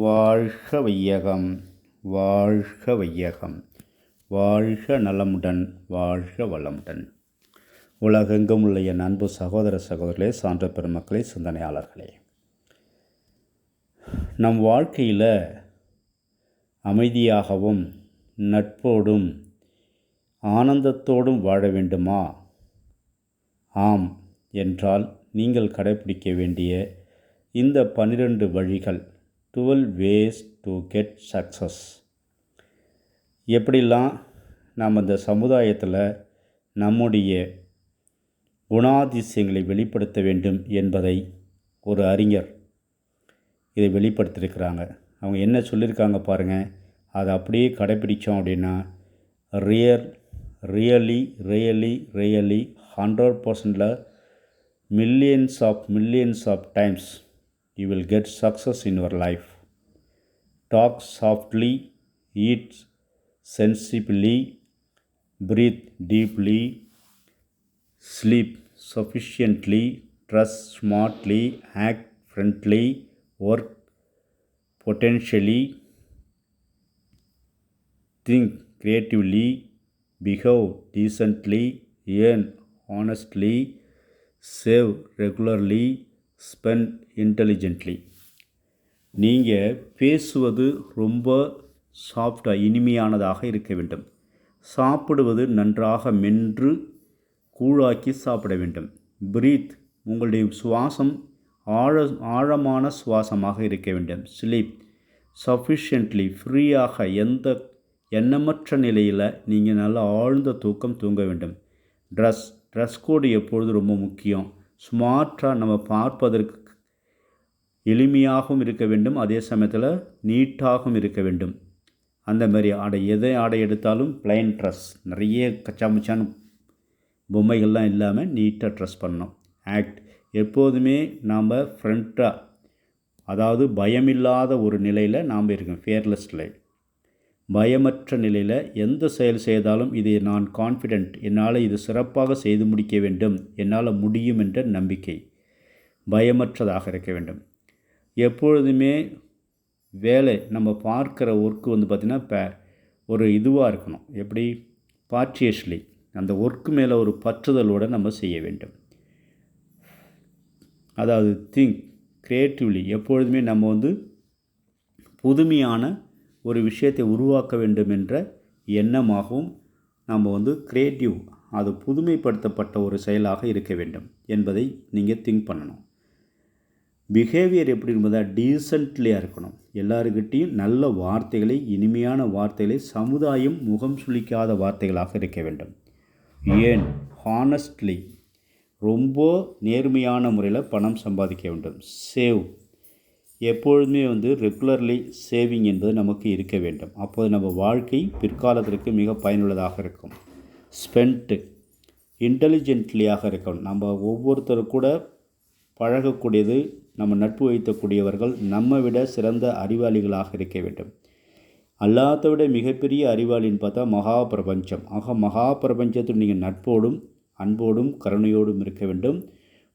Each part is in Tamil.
வாழ்க வையகம் வாழ்க வையகம். வாழ்க நலமுடன் வாழ்க வளமுடன். உலகெங்கும் உள்ள என் அன்பு சகோதர சகோதரர்களே சான்ற பெருமக்களே சிந்தனையாளர்களே. நம் வாழ்க்கையில் அமைதியாகவும் நட்போடும் ஆனந்தத்தோடும் வாழ வேண்டுமா? ஆம் என்றால் நீங்கள் கடைப்பிடிக்க வேண்டிய இந்த பன்னிரண்டு வழிகள் twelve ways to get success எப்படிலாம் நாம் இந்த சமுதாயத்தில் நம்முடைய குணாதிசயங்களை வெளிப்படுத்த வேண்டும் என்பதை ஒரு அறிஞர் இதை வெளிப்படுத்தியிருக்கிறாங்க. அவங்க என்ன சொல்லியிருக்காங்க பாருங்கள் அதை அப்படியே கடைப்பிடித்தோம் அப்படின்னா real really really really hundred பர்சன்டில் millions of millions of times you will get success in your life. Talk softly, eat sensibly, breathe deeply, sleep sufficiently, trust smartly, act friendly, work potentially, think creatively, behave decently, earn honestly, save regularly, spend intelligently நீங்கள் பேசுவது ரொம்ப சாஃப்டாக இனிமையானதாக இருக்க வேண்டும். சாப்பிடுவது நன்றாக மென்று கூழாக்கி சாப்பிட வேண்டும். பிரீத் உங்களுடைய சுவாசம் ஆழ ஆழமான சுவாசமாக இருக்க வேண்டும். ஸ்லீப் சஃபிஷியன்ட்லி ஃப்ரீயாக எந்த எண்ணமற்ற நிலையில் நீங்கள் நல்லா ஆழ்ந்த தூக்கம் தூங்க வேண்டும். ட்ரெஸ் ட்ரெஸ் கோடு எப்பொழுது ரொம்ப முக்கியம்? ஸ்மார்ட்டாக நம்ம பார்ப்பதற்கு எளிமையாகவும் இருக்க வேண்டும். அதே சமயத்தில் நீட்டாகவும் இருக்க வேண்டும். அந்த மாதிரி ஆடை எதை ஆடை எடுத்தாலும் பிளைன் ட்ரெஸ் நிறைய கச்சாமுச்சான்னு பொம்மைகள்லாம் இல்லாமல் நீட்டாக ட்ரெஸ் பண்ணணும். ஆக்ட் எப்போதுமே நாம் ஃப்ரண்ட்டாக அதாவது பயமில்லாத ஒரு நிலையில் நாம் இருக்கோம் ஃபியர்லெஸ் லைஃப் பயமற்ற நிலையில் எந்த செயல் செய்தாலும் இதை நான் கான்ஃபிடென்ட் என்னால் இது சிறப்பாக செய்து முடிக்க வேண்டும் என்னால் முடியும் என்ற நம்பிக்கை பயமற்றதாக இருக்க வேண்டும். எப்பொழுதுமே வேலை நம்ம பார்க்குற ஒர்க்கு வந்து பார்த்திங்கன்னா இப்போ ஒரு இதுவாக இருக்கணும். எப்படி? பார்ட்டியஸ்லி அந்த ஒர்க்கு மேலே ஒரு பற்றுதலோடு நம்ம செய்ய வேண்டும். அதாவது திங்க் க்ரியேட்டிவ்லி எப்பொழுதுமே நம்ம வந்து புதுமையான ஒரு விஷயத்தை உருவாக்க வேண்டும் என்ற எண்ணமாகவும் நம்ம வந்து க்ரியேட்டிவ் அது புதுமைப்படுத்தப்பட்ட ஒரு செயலாக இருக்க வேண்டும் என்பதை நீங்கள் திங்க் பண்ணணும். பிஹேவியர் எப்படி என்பதா டீசென்ட்லியாக இருக்கணும். எல்லாருக்கிட்டேயும் நல்ல வார்த்தைகளை இனிமையான வார்த்தைகளை சமுதாயம் முகம் சுளிக்காத வார்த்தைகளாக இருக்க வேண்டும். ஏன்? ஹானஸ்ட்லி ரொம்ப நேர்மையான முறையில் பணம் சம்பாதிக்க வேண்டும். சேவ் எப்பொழுதுமே வந்து ரெகுலர்லி சேவிங் என்பது நமக்கு இருக்க வேண்டும். அப்போது நம்ம வாழ்க்கை பிற்காலத்திற்கு மிக பயனுள்ளதாக இருக்கும். ஸ்பெண்ட்டு இன்டெலிஜென்ட்லியாக இருக்கணும். நம்ம ஒவ்வொருத்தரும் கூட பழகக்கூடியது நம்ம நட்பு வைத்தக்கூடியவர்கள் நம்ம விட சிறந்த அறிவாளிகளாக இருக்க வேண்டும். அல்லாத விட மிகப்பெரிய அறிவாளின்னு பார்த்தா மகா பிரபஞ்சம் ஆக மகா பிரபஞ்சத்தில் நீங்கள் நட்போடும் அன்போடும் கருணையோடும் இருக்க வேண்டும்.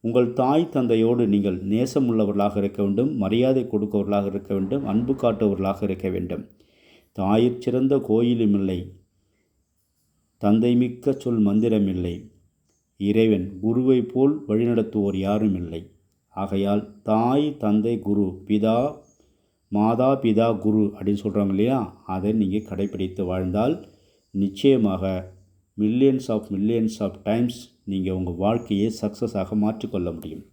உங்கள் தாய் தந்தையோடு நீங்கள் நேசம் உள்ளவர்களாக இருக்க வேண்டும் மரியாதை கொடுக்கவர்களாக இருக்க வேண்டும் அன்பு காட்டுவர்களாக இருக்க வேண்டும். தாயிற் சிறந்த கோயிலும் இல்லை. தந்தை மிக்க சொல் மந்திரம் இல்லை. இறைவன் குருவை போல் வழிநடத்துவோர் யாரும் இல்லை. ஆகையால் தாய் தந்தை குரு பிதா மாதா பிதா குரு அப்படின்னு சொல்கிறாங்க இல்லையா? அதை நீங்கள் கடைப்பிடித்து வாழ்ந்தால் நிச்சயமாக millions of millions of times நீங்கள் உங்கள் வாழ்க்கையை சக்ஸஸாக மாற்றிக்கொள்ள முடியும்.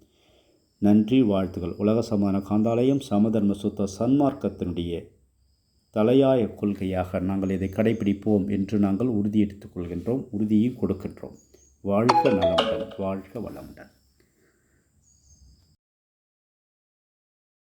நன்றி வாழ்த்துகள் உலக சமான காந்தாலயம் சமதர்ம சுத்த சன்மார்க்கத்தினுடைய தலையாய கொள்கையாக நாங்கள் இதை கடைபிடிப்போம் என்று நாங்கள் உறுதியெடுத்துக் கொள்கின்றோம் உறுதியும் கொடுக்கின்றோம். வாழ்க நலமுடன் வாழ்க வளமுடன்.